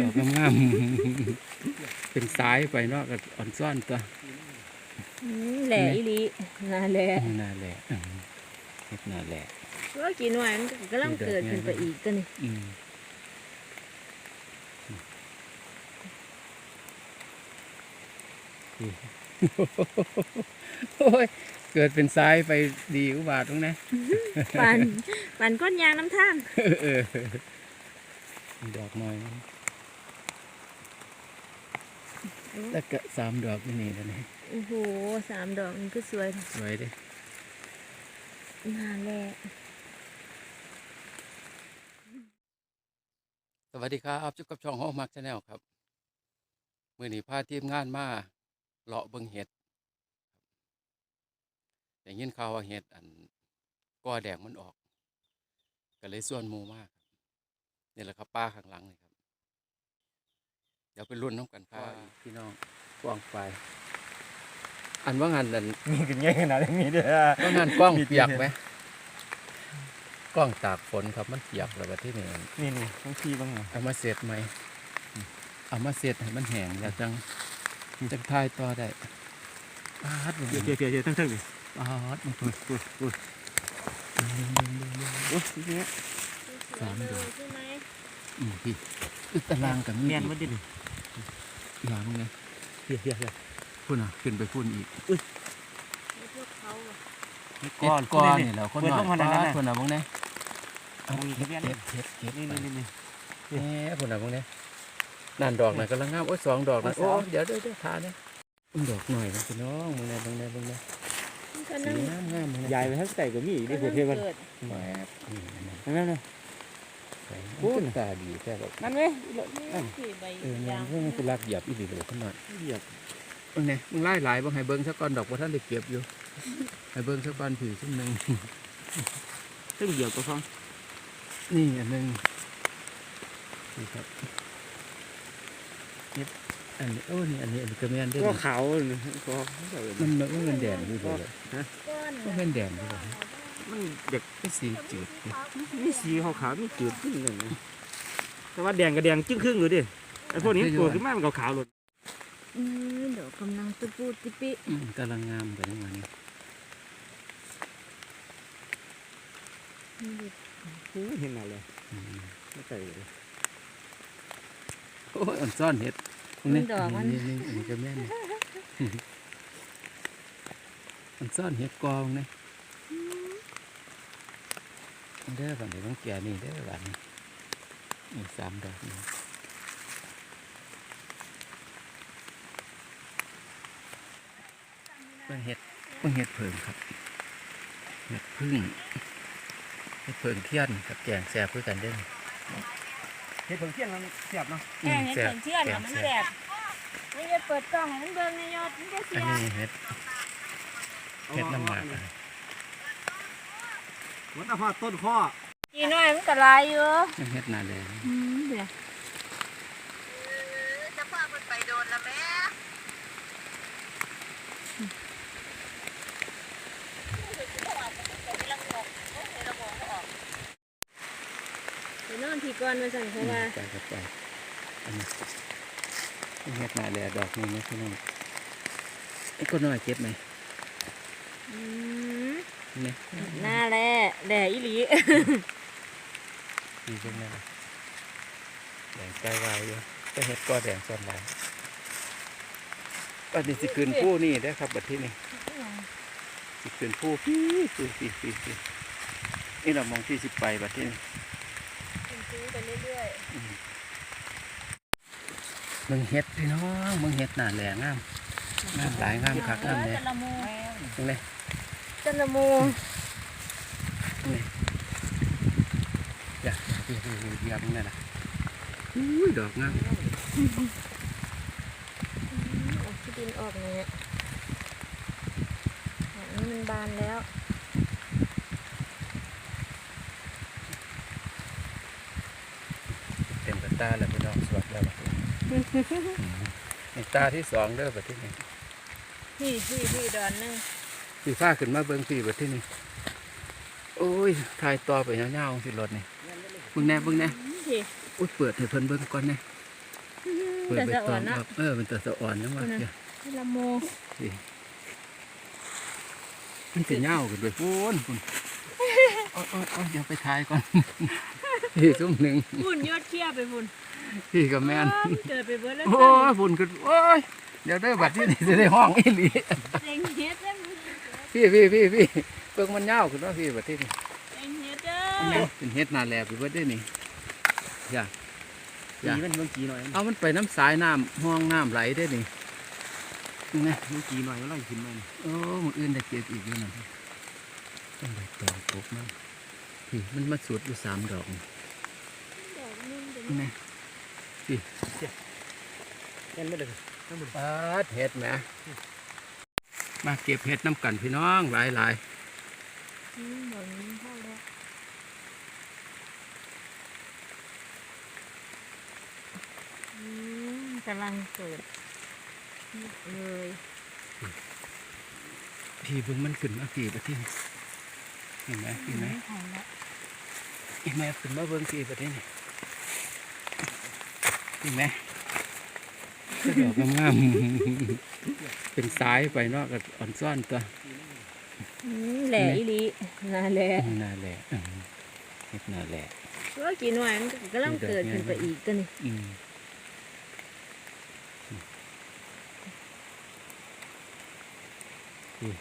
ดอกงามๆเป็นสายไปเนาะก็อ่อนซ่อนตัวอืมแหล่อีหลีน่าแหล่น่าแหละอืมเฮ็ดน่าแหละว่ากี่หน่วยมันก็กำลังเกิดขึ้นไปอีกตัวนี้อืมนี่โอ้ยเกิดเป็นสายไปดีอุบาทตรงนะปันปันก้นยางน้ำทางเออมีดอกน้อยมั้ง แล้วก็สามดอกนี่นี่แล้วนี่โอ้โหสามดอกมันก็สวยสวยเดิน่าแหล่สวัสดีครับจุกกับช่องห้องมักชาแนลครับมื่อนี้พาทีมงานมาเลาะเบิงเห็ดแต่ยินข่าวว่าเห็ดอันก้อแดงมันออก ก็เลยส่วนหมูมากนี่แหละครับป้าข้างหลังนี่ครับ เดี๋ยวไปรุ่นน้ำกันครับพี่น้องกว้างไป อันว่างานนั่นมีกันง่ายขนาดนี้ด้วยว่างานกล้องเปียกไหมกล้องตากฝนครับมันเปียกแล้วบัดที่นี่นี่นี่ต้องขี้บ้างไงเอามาเสร็จไหมเอามาเสร็จให้มันแห้งแล้วจังจังทายต่อได้ปาดมันเดี๋ยวเดี๋ยวเดี๋ยวทั้งทั้งดิปาดมันพุ่นอุ้ยอุ้ยโอ้ยนี่สามดอกใช่ไหมอืมพี่อึดตารางกับมีเมียนอีมันกดิดิ หลังไงเดี๋ยวเดี๋ยวเดี๋ยวพุ่นอะขึ้นไปพุ่นอีกไอ้พวกเขาอะก้อนก้อนนี่แหล้วคนเปิดน้อลยงมาปาแล้วดนะพุ่นอะพวกนี้เอามีกระเบียนเก็บเก็บเก็บนี่ไปนี่นี่แหมพุ่นอะพวกนี้นั่นดอกน่ะกำลังงามโอ้ยสองดอกนะโอ้โอ้ยสองเดี๋ยวเดี๋ยวเดี๋ยวทานเนี่ยดอกหน่อยนะพี่น้องมึงเนี่ยมึงเนี่ยมึงเนี่ยมันก็สีนั่งงามงามมึงเนี่ยยายไปทั้งใส่กับมีดิกำหัลัวงเทวันเกิดแหวบนี่นะนั่น นั่นใส่พูดมันตาดีแค่แบบนั่นไหมสี่ใบเออมัยานงเพิ่งกูรักเหยียบอีหลีเลยขึ้นมาเหยียบเออเนี่ยมึงไล่หลายบ่ให้เบิ่งสักก้อนดอกว่าท่านได้เก็บอยู่ให้เบิ่งสักก้อนผีชิ้นหนึ่งซึ่งเหยียบตัวฟังนี่อันหนึ่งนี่ครับเก็บอันนี้โอ้นี่อันนี้อันนี้กระเมียนด้วยก็นะขาวก็มันมันมันเงินแดงอยู่เลยก้อนมันเงินแดงอยู่เลย มันเด็กมันสีจืดนี่มีสีขาวขาวมีจืดขึ้นเลยแต่ว่าแดงกับแดงจึ้งครึ่งอยู่ดิไอ้พวกนี้ตัวขึ้นมามันขาวๆเลยอืมเดี๋ยวกำลังตุปูติปิอืมกำลังงามกันยังไงนี่เห็นอะไรอืมไม่ใส่เลยโอ้ยอันซ่อนเห็ดมันดอกมันนี่นี่อันนี้กระเมียนนี่อันซ่อนเห็ดกองนี่ เด้อบันเดี๋ยวต้องแก่นี่เด้อบันนี้นี่สามดอกนี่เพิ่งเห็ดเพิ่งเห็ดเพิงครับเห็ดพึ่งเห็ดเพิงเทียนกับแกงแซ่บเพื่อกันเด้อเห็ดผงเทียนมันเสียบเนาะแค่เห็นเห็นเชื่อนอะมันแสบไม่ได้เปิดกล้องให้มันเบิ่งในยอดมันจะเสีอันยนี้เห็ดเห็ดน้ำหมากอะ มันเอาพอต้นข้อกี่หน่อยมันก็ลายอยู่ยังเห็ดหนาแดงอืมเดี๋ยวไปนอนที่ก่อนมาสั่งเขาว่าไปกับไปอันนี้เห็ดหนาแดงดอกนี้นะพี่น้องไอ้คนน้อยเก็บไหมอืม นี่หน้าแหล่แหล่อีหลีดีจังเลยแดงใจวายอยู่แต่เห็ดก็แดงส่วนหลายอันนี้สิคืนผู้นี่ได้อครับบัดที่นี่สิคืนผู้พี่พี่พี่พี่พี่นี่เรามองที่สิไปบัดที่นี่ซื้อไปเรื่อยมึงเห็ดพี่น้องมึงเห็ดหนาแหลงงามงามหลายงามคักงามเลยจันละมูตรง นี้จันละมูอย่าพี่พี่พี่พี่มึงนี่นนะอุ้ยดอกงามเอาที่ดินออกเนี่ยอันนี้มันบานแล้วเต็มตาแล้วพี่น้องสวัสดีแล้วบัดนี้นี่ตาที่สองเด้อบัดที่นี่พี่พี่พี่ดอนหนึง พี่ฟ้าขึ้นมาเบิ่งพี่บัดที่นี่โอ้ยถ่ายต่อไปยาวๆสิรถนี่เบิ่งแน่เบิ่งแน่พี่อุ้ยเปิดให้เพิ่นเบิ่งก่อนแน่เปิดแต่ใบสะตอ่อองนอเนาะอกเออเป็นตัวสะอ่อนนะว่าเอานะละโมมันจะเน่ากันด้วยพูนพูนโอ้ยโอ้ยโอ้ยเดี๋ยวไปทายก่อนพี่ซุ้มหนึ่งฝุ่นยอดเขี้ยไปฝุ่นพี่กับแม่นอ้อเกิดไปเบิดแล้วโอ้ยฝุ่นขึ้นโอ้ยเดี๋ยวได้อบัตรที่นี่จะได้ห้องอีหลีเต็งเฮ็ดเด้อ พี่พี่พี่พี่เบิ่งมันเน่าขึ้นว่าพี่บัตรที่นี่เต็งเฮ็ดเด้อันอนี้เป็นเฮ็ดนาแลบอยู่เบิดได้อนี่อย่ากีมันเมื่อกี้หน่อยเอามันไปน้ำสายน้ำห้องน้ำไหลได้อนี่นี่เมื่อกี้หน่อยมันไล่ขึ้นมานี่โอ้มืออื่นได้เก็บอีกอยู่นั่นต้องไปต่อปกมันพี่มันมาสุดอยู่สามดอกนี่ดอกนึงเดี๋ยวนี่ไงแน่นไม่เลยทั้งหมดปาดเห็ดแหม มาเก็บเห็ดน้ำกันพี่น้องหลายหลายอืมดอกนี้เข้าแล้วอืมกำลังเกิดเลยๆพี่เบิ่งมันขึ้นมาพี่ประเทศเห็นไหมเห็นไหมไม่ทันแล้วเห็นไหมขึ้นมาเบิ่งพี่ประเทศนี่เห็นไหมก็ดอกงามๆ เป็นสายไปเนาะกับอ่อนซ่อนตัวอืมแหล่อีหลีน่าแหล่น่าแหละอืมเห็ดน่าแหละว่ากี่หน่วยมันก็กำลังเกิดขึ้นไปอีกตัวนี้อืมอืม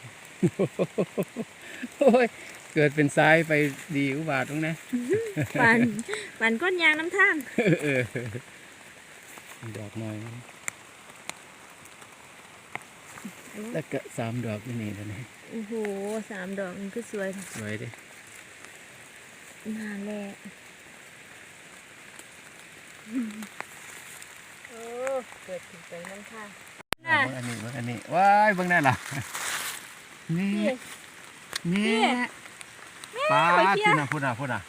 โอ้ยเกิดเป็นสายไปดีอุบาทตรงนะปันปันก้นยางน้ำท่างเออดอกน้อยมัน แล้วก็สามดอกที่นี่แล้วนี่โอ้โหสามดอกมันก็สวยสวยเดิน่าแหล่โอ้เกิดขึ้นไปน้ำท่างเอาเบิ่งอันนี้เบิ่งอันนี้ว้ายเบิ่งได้ล่ะนี่พี่นี่ป้าไปดเที่ยวพูดนะพูดนะพูดนะ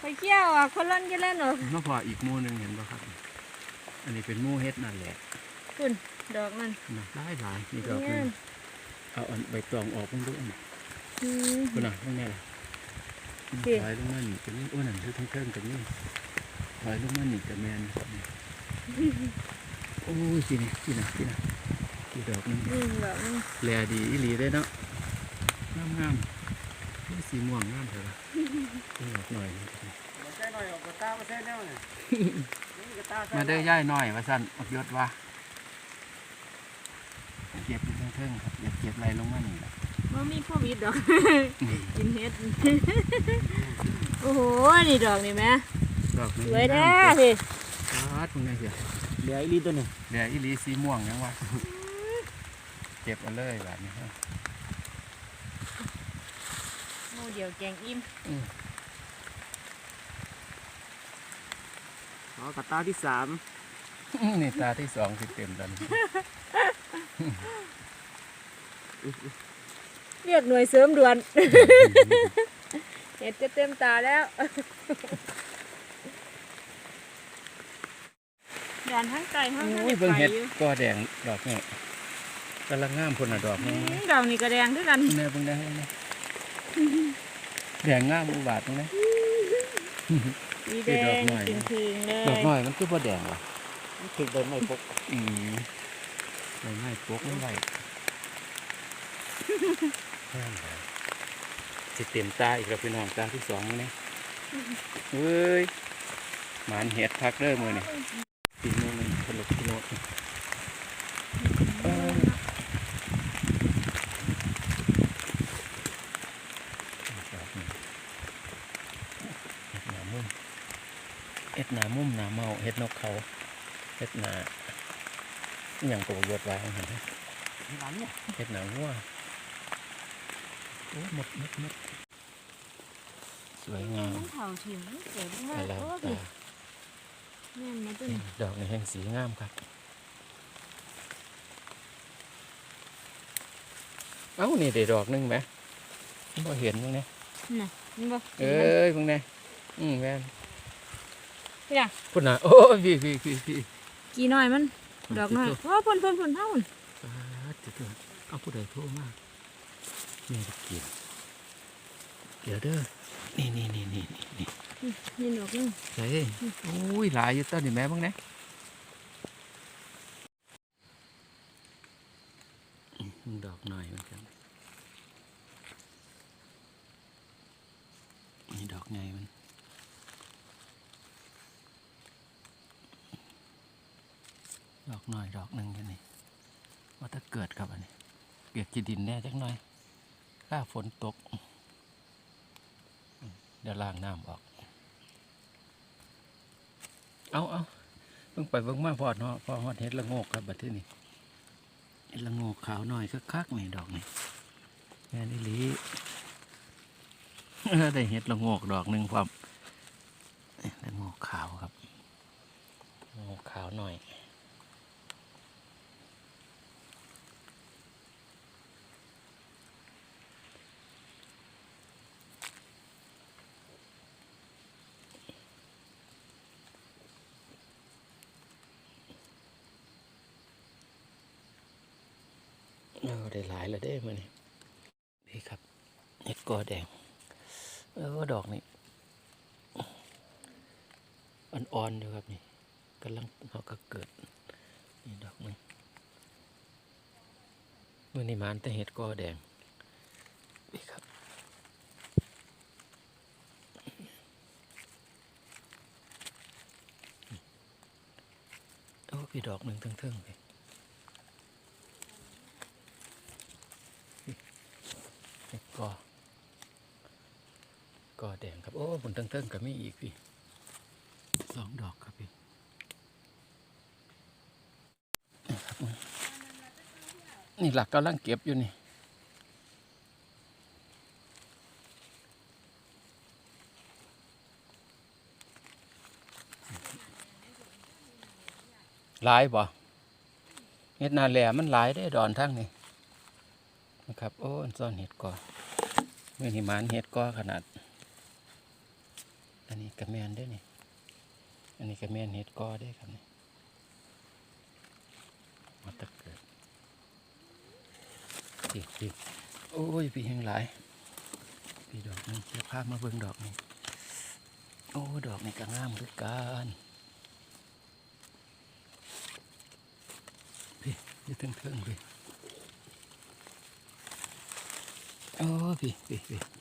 ไปเที่ยวอะคนล่อนกันแล้วเนาะมาพออีกหมู่หนึงเห็นป่ะครับ อันนี้เป็นหมู่เฮ็ดนั่นแหละคุณ ดอกมันนะหลายหลายนี่ดอกหนึงางมเอาอันใบตองออกเพิ่งดูอันนี้อืมพูดนะเพิ่งแน่ล่ะสิถอยลงมานี่เป็นนี่อ้วนนั่นคือทั้งเทิงกับนี่ถอยลงมานี่กับแมนโอ้ยสินี่สินะสินะกี่ดอกหนึงอืมดอกนึงแลดีอีหลีได้เนาะงามงามๆนี่สีม่วงงามเถอะล่ะเป็นดอกหน่อยนี่มาใส่หน่อยออกกระตามาใส่แนวเนี่ยกระตาใส่มาเด้อย่ายน้อยว่าสั่นอดยศว่าเก็บอยู่เทิงๆครับอย่าเก็บอะไรลงมานี่ล่ะว่ามีโควิดดอก กินเฮ็ด โอ้โห นี่ดอกนี่แม่ดอกนี้สวยแท้พี่ปาดตรงนี้เสียเหลืออีลีตัวหนึ่งเดี๋ยวอีหลีสีม่วงยังวะเก็บเอาเลยแบบนี้ครับโมเดียวแกงอิ่มอ๋อกระตาที่สามนี่ตาที่สองที่เต็มแล้วนี่ เรียกหน่วยเสริมด่วน เห็ดจะเต็มตาแล้วด่านทั้งไก่ทั้งโอ้ทั้ยเบิ่งเห็ดอยู่ก็แดงดอกนี่กำลังงามพุ่นน่ะดอกอืนี่มดอกนี่ก็แดงด้วยกันแม่เบิ่งได้เบิ่งได้แดงงามอุบาทตรงนี้สีคือแดดอกงหน่อยพิงๆเลดอกยน้อยมันคือบ่แดงหรอถึงเดินไม่พกอืมใบไม้ปกมันไว้ สิเต็มตาอีกแล้วพี่น้องตาที่สองนี่เฮ้ยหมานเห็ดพักเด้อมือนี่ปีมือมันพลุกพลุกเอ้ยดอกนี่เห็ดหนามุ่มเห็ดหนามุ่มหนาเมาเห็ดนกเขาเห็ดหนาอหย่างตัวยศไว้ของเห็นไหมร้านเนี่ยเห็ดหนาวัว โอ้หมดหมดหมดสวยงามมันเผาถิ่มมันเกิดมาอกลังโอ้ตาพี่แม่นนะตัวนี้ดอกในแห่งสีงามครับ เอ้านี่ได้ดอกหนึงไหมบ่เห็นตรงนี้น่ะมันบ่เอ้ยตรงนี้อืมแม่นพี่น่ะพุ่นน่ะโอ้ยพี่พี่พี่พี่กี่หน่อยมัน ดอกหน่อยโอ้พ่นพ่นพ่นเท่าพุ่นปาดจะเกิดเอาผู้ใดโทรมาแนี่เกียบเดี๋ยวเด้อนี่นี่นี่นี่นี่นี่นี่ดอกนึงเฮ้ยอุ้ยหลายอยู่ต้นนี่แม่บ้างนะดอกหน่อยเหมือนกันนี่ดอกไงมันดอกหน่อยดอกหนึ่งกันนี่ว่าถ้าเกิดครับอันนี้เกลียกกินดินแน่จักหน่อย ถ้าฝนตก เดี๋ยวล้างน้ำออก เอาเอาเพิ่งไปเบิ่งมาพอดเนาะพอฮอดเห็ดละโงกครับบัดที่นี่เห็ดละโงกขาวหน่อยคักๆนี่ดอกนี่แม่นี่ลีได้เห็ดละโงกดอกหนึ่งความละโงกขาวครับละโงกขาวหน่อย ได้หลายแล้วเด้มานี่นี่ครับเห็ดกอแดงเออดอกนี่อ่อนๆอยู่ครับนี่กำลังเขาก็เกิดนี่ดอกหนึงมื่อนี้มานแต่เห็ดกอแดงนี่ครับโอ้พี่ดอกหนึ่งเทิงๆเลย เห็ดกอกอ แดงครับ โอ้บนตั้งๆก็มีอีกพี่สองดอกครับพี่นี่หลักกำลังเก็บอยู่นี่หลายบ่เห็ดนาแหลมันหลายได้ดอนทั้งนี่นะครับ โอ้ซ่อนเห็ดกอเมื่อนี่มานเห็ดกอขนาด อันนี้กระแมนได้อนี่ อันนี้กระแมนเห็ดกอได้ครับนี่มาตะเกิดจิจิโอ้ยพี่แห้งหลายพี่ดอกนึงเดี๋ยวพามาเบิ่งดอกนี้โอ้ดอกนี้ก็งามด้วยกันพี่ยืดเทิงๆพี่โอ้พี่พี่พี่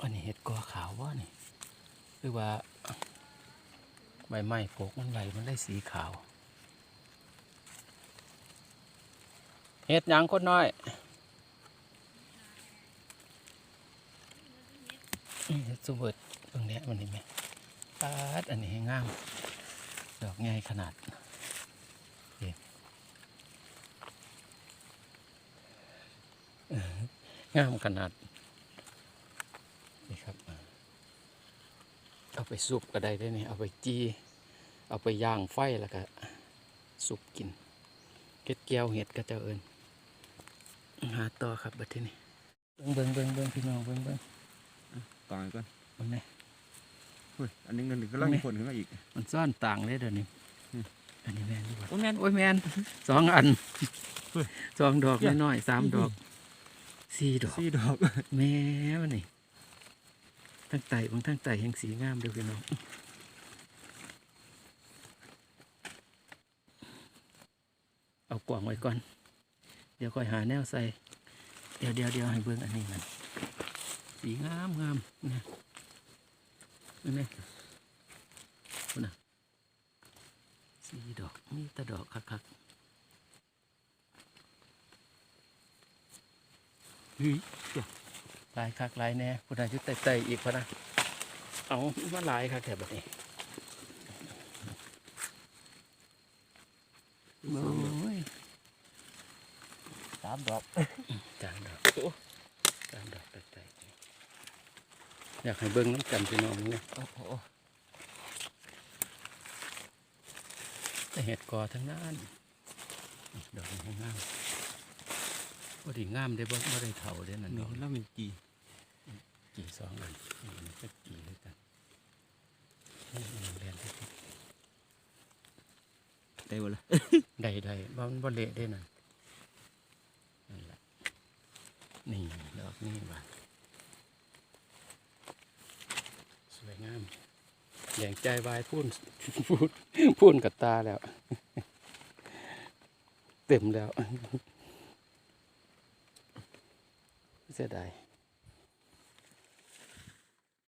อันนี้เห็ดกอขาวว่านี่หรือว่าใบไม้ปกมันไหลมันได้สีขาว เห็ดหยังคนน้อยเห็ดสุเบิดตรงนี้มันนี่ไหมปาดอันนี้ให้งาม ดอกใหญ่ขนาดงามขนาดนี่ครับ เอา ไปซุปก็ได้ได้อนี่เอาไปจีเอาไปย่างไฟแล้วก็ซุปกินเก็ดแก้วเห็ดก็เจะเอินหาต่อครับบัดทีนี้เบิ้งเบิ้งเบิ้งพี่น้องเบิ้งเบิ้งต่างกันมันไงเฮ้ยอันนี้เงินก็ล่างผลขึ้นมาอีก มันซ่อนต่างเลยเดี๋ยวนี้อืมอันนี้แมนดีกว่าโอ้แม่นโอ้ยแมนสองอันเฮ้ยสองดอกเหี้ยน้อยๆสามดอกสี่ดอกสี่ดอกแม่มันนี่ ทั้งไต่บางทั้งไต่แห่งสีงามเด้อพี่น้องเอากล่องไว้ก่อน เดี๋ยวค่อยหาแนวใส่ เดี๋ยวเดี๋ยวเดี๋ยวให้เบิ่งอันนี้มันสีงามงามนะเห็นไหมคุณนะสีดอกนี่แตะดอกคักๆเฮ้ยห ลายคักหลายแน่พุทธายุทธไต่ๆอีกพะนะ เอามาหลายคักแถบแบบนี้โอ้ยสามดอกจานดอกจานดอกไต่ๆอยากให้เบิ้งน้ำกันพี่น้องเนี่ยโอ้โหแต่เห็ดกอทั้งนั้นดอกนี้งามพอดีงามได้บ่บ่ได้เท่าได้นั่นดนี่อกแล้วมันกี่ กี่สองอันนี่ก็กี่ด้วยกันนี่มันเรียนได้ที่ได้หมดละได้ได้บ่มันบ่เละได้นั่นนั่นแหละนี่ดอกนี่ว่าสวยงามแยงใจวายพูนพูนพูนกับตาแล้ว เต็มแล้วเสียดาย